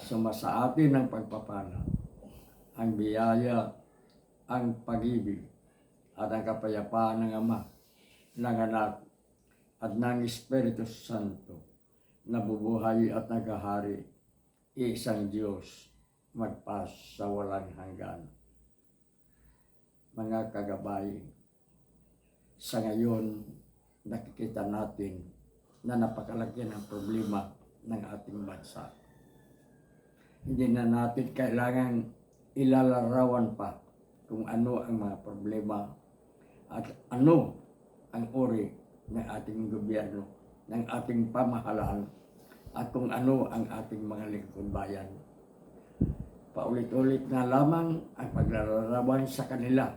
Sumasa atin ang pagpapala, ang biyaya, ang pag-ibig, at ang kapayapaan ng Ama, ng Anak, at ng Espiritu Santo, na bubuhay at naghahari, isang Diyos, magpas sa walang hanggan. Mga kagabay, sa ngayon, nakikita natin na napakalaki ng problema ng ating bansa. Hindi na natin kailangan ilalarawan pa kung ano ang mga problema at ano ang uri ng ating gobyerno, ng ating pamahalaan at kung ano ang ating mga lingkod bayan. Paulit-ulit na lamang ang paglalarawan sa kanila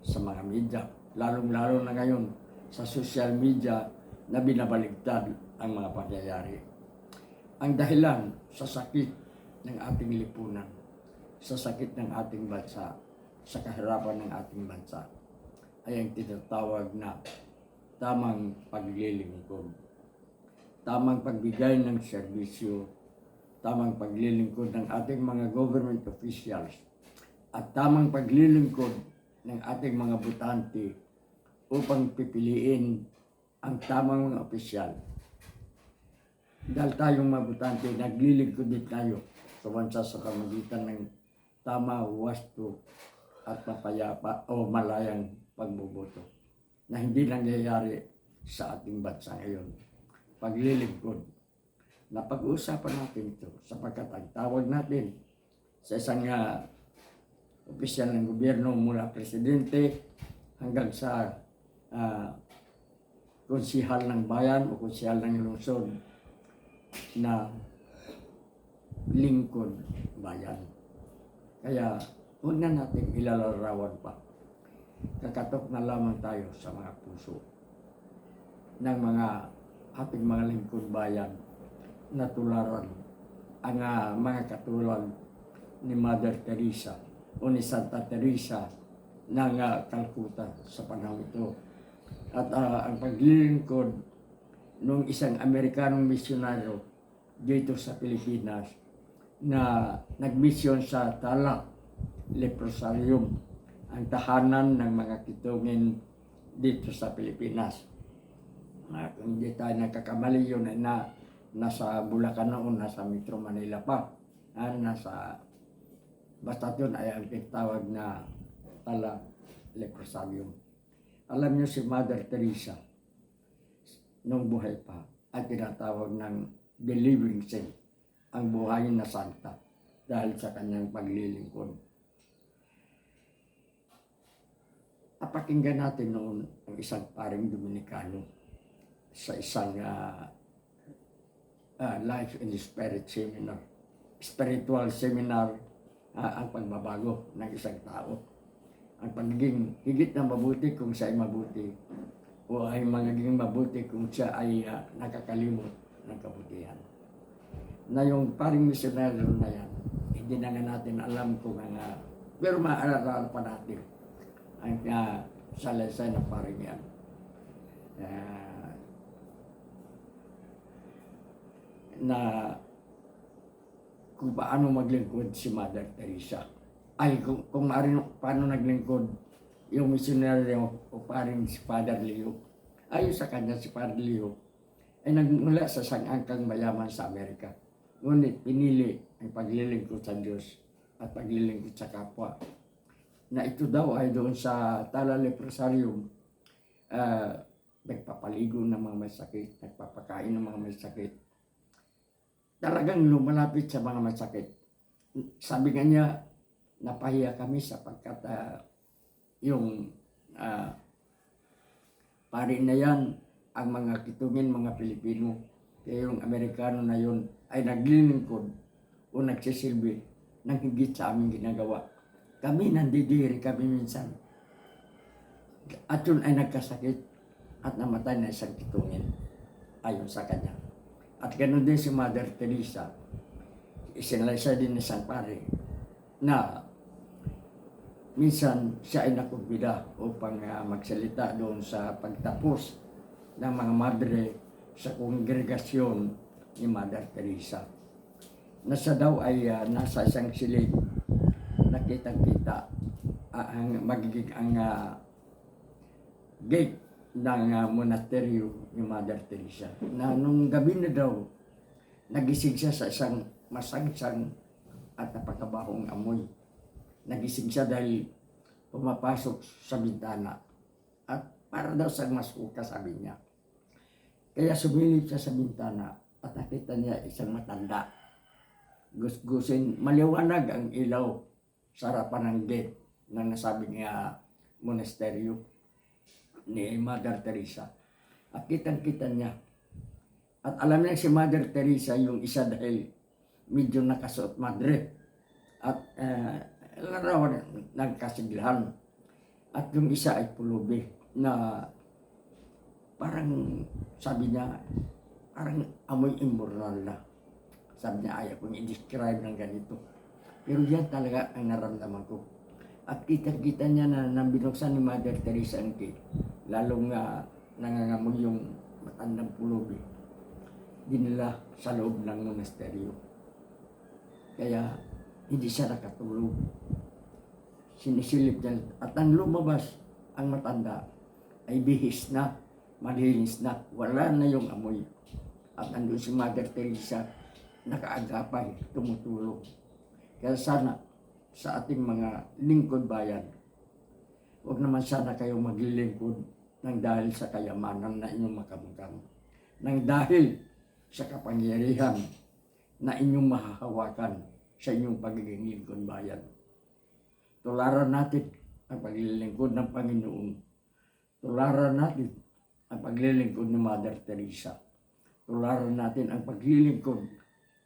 sa mga media, lalong-lalo na ngayon sa social media na binabaligtad ang mga pangyayari. Ang dahilan sa sakit ng ating lipunan, sa sakit ng ating bansa, sa kahirapan ng ating bansa, ay ang tinatawag na tamang paglilingkod. Tamang pagbigay ng serbisyo, tamang paglilingkod ng ating mga government officials, at tamang paglilingkod ng ating mga butante upang pipiliin ang tamang mga opisyal. Dahil tayong mabutante, naglilingkod din tayo sa bansa sa pamagitan ng tama, wasto, at mapayapa o malayang pagboboto na hindi nangyayari sa ating bansa ngayon. Paglilingkod. Napag-uusapan natin ito sapagkat ang tawag natin sa isang uh, opisyal ng gobyerno mula presidente hanggang sa uh, konsihal ng bayan o konsihal ng lungsod na lingkod bayan. Kaya huwag na natin ilalarawan pa. Kakatok na lamang tayo sa mga puso ng mga ating mga lingkod bayan na tularan ang uh, mga katulad ni Mother Teresa o ni Santa Teresa ng uh, Calcutta sa panahon ito. At uh, ang paglilingkod ng isang Amerikanong misyonaryo dito sa Pilipinas na nagmisyon sa Tala Leprosarium, ang tahanan ng mga kitungin dito sa Pilipinas. Uh, kung hindi tayo nagkakamali yun ay na, nasa Bulacan noon, nasa Metro Manila pa. Uh, nasa, basta yun ay ang tawag na Tala Leprosarium. Alam niyo si Mother Teresa, nung buhay pa, ay tinatawag ng believing saint, ang buhay na santa, dahil sa kanyang paglilingkod. Napakinggan natin noon ang isang paring Dominikano sa isang uh, uh, Life and Spirit Seminar, spiritual seminar, uh, ang pagbabago ng isang tao. Ang pagiging higit na mabuti kung siya ay mabuti o ay magiging mabuti kung siya ay uh, nakakalimot ng kabutihan. Na yung paring misyonaryo na yan, hindi na nga natin alam kung ang, pero maaalala pa natin ang uh, salaysay ng paring yan. Uh, na kung paano maglingkod si Mother Teresa. Ay, kung, kung maaari paano naglingkod yung misyonaryo o paring si Father Leo. Ayon sa kanya si Father Leo ay nagmula sa sangangkang mayaman sa Amerika. Ngunit pinili ang paglilingkod sa Diyos at paglilingkod sa kapwa. Na ito daw ay doon sa Tala Leprosarium, uh, nagpapaligo ng mga may sakit, nagpapakain ng mga may sakit. Talagang lumalapit sa mga may sakit. Sabi nga niya, napahiya kami sapagkat uh, yung uh, pari na yan, ang mga kitungin mga Pilipino, yung Amerikano na yun ay naglilingkod o nagsisilbi ng higit sa aming ginagawa. Kami nandidiri kami minsan. At yun ay nagkasakit at namatay na isang kitungin ayon sa kanya. At ganoon din si Mother Teresa, isinalaysay din ni San Pare na minsan siya ay nakumbida upang ah, magsalita doon sa pagtapos ng mga madre sa kongregasyon ni Mother Teresa. Nasa daw ay ah, nasa isang silid, nakitang-kita ah, ang magiging ang ah, gate ng ah, monasteryo ni Mother Teresa. Na nung gabi na daw, nagising siya sa isang masangsang at napakabahong amoy. Nagising siya dahil pumapasok sa bintana. At para daw sa masuka, sabi niya. Kaya sumilip siya sa bintana at nakita niya isang matanda. Gusgusin, maliwanag ang ilaw sa harapan ng gate ng nasabi niya monasteryo ni Mother Teresa. At kitang-kita niya. At alam niya si Mother Teresa yung isa dahil medyo nakasuot madre. At uh, larawan ng kasiglahan. At yung isa ay pulubi na parang sabi niya, parang amoy immortal na. Sabi niya, ayaw kong i-describe ng ganito. Pero yan talaga ang naramdaman ko. At kita-kita niya na nang binuksan ni Mother Teresa ang gate, lalong uh, nangangamoy yung matandang pulubi. Dinala sa loob ng monasteryo. Kaya hindi siya nakatulog. Sinisilip niya. At ang lumabas ang matanda ay bihis na, malinis na, wala na yung amoy. At andun si Mother Teresa, nakaagapay, tumutulong. Kaya sana sa ating mga lingkod bayan, huwag naman sana kayo maglilingkod ng dahil sa kayamanan na inyong makamukam. Nang dahil sa kapangyarihan na inyong mahahawakan sa inyong pagiging lingkod bayan. Tularan natin ang paglilingkod ng Panginoon. Tularan natin ang paglilingkod ni Mother Teresa. Tularan natin ang paglilingkod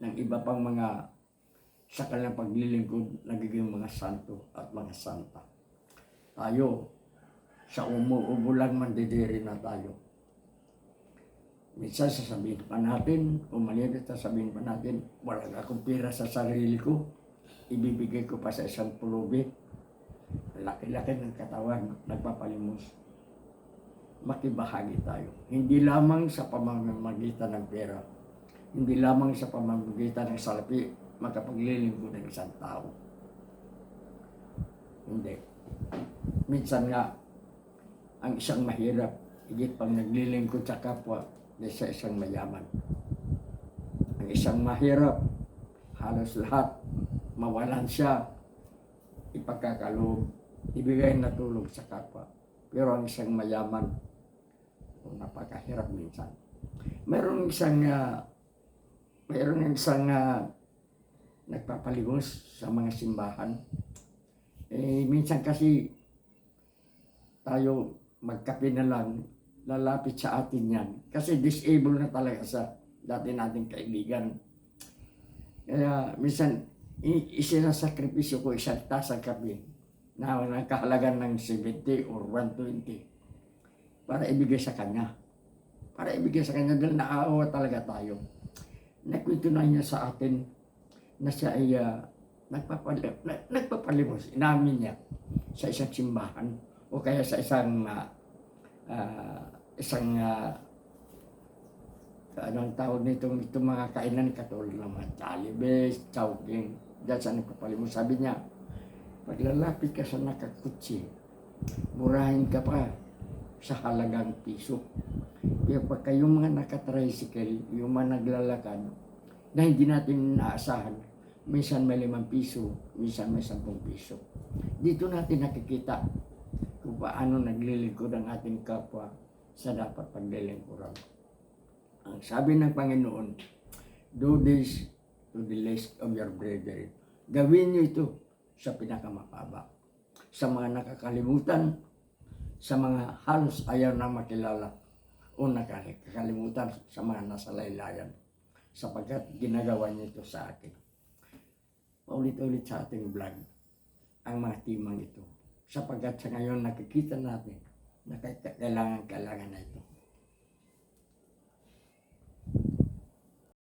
ng iba pang mga sa kanilang paglilingkod nagiging mga santo at mga santa. Tayo, sa umuubo lang mandidiri na tayo. Minsan sasabihin pa natin, o manibit sasabihin pa natin, wala akong pera sa sarili ko, ibibigay ko pa sa isang pulubi. Laki-laki ng katawan, nagpapalimos. Makibahagi tayo. Hindi lamang sa pamamagitan ng pera, hindi lamang sa pamamagitan ng salapi, makapaglilingkod ng isang tao. Hindi. Minsan nga, ang isang mahirap, higit pang naglilingkod sa kapwa, sa isang mayaman. Ang isang mahirap, halos lahat, mawalan siya, ipagkakaloob, ibigay na tulong sa kapwa. Pero ang isang mayaman, napakahirap minsan. Meron isang, uh, meron isang uh, nagpapalimos sa mga simbahan. Eh, minsan kasi tayo magkape na lang, lalapit sa atin yan. Kasi disabled na talaga sa dati nating kaibigan. Kaya minsan, isinasakripisyo ko isang tasang kape na nakahalagan ng 70 or 120 para ibigay sa kanya. Para ibigay sa kanya dahil naaawa talaga tayo. Nakwento na niya sa atin na siya ay uh, nagpapalim, na, nagpapalimos, inamin niya sa isang simbahan o kaya sa isang uh, uh, isang uh, anong tawag nitong itong mga kainan katulad ng mga Jollibee, Chowking, dahil sa nagpapalimos. Sabi niya, paglalapit ka sa nakakutsi, murahin ka pa sa halagang piso. Pero pag kayong mga nakatricycle, yung mga naglalakad, na hindi natin naasahan, minsan may limang piso, minsan may sampung piso. Dito natin nakikita kung paano naglilingkod ang ating kapwa sa dapat paglilingkuran. Ang sabi ng Panginoon, do this to the least of your brethren. Gawin niyo ito sa pinakamapaba. Sa mga nakakalimutan, sa mga halos ayaw na makilala o nakakalimutan sa mga nasa laylayan sapagkat ginagawa niyo ito sa akin. paulit-ulit sa ating vlog ang mga timang ito. Sapagkat sa ngayon nakikita natin na kailangan-kailangan na ito.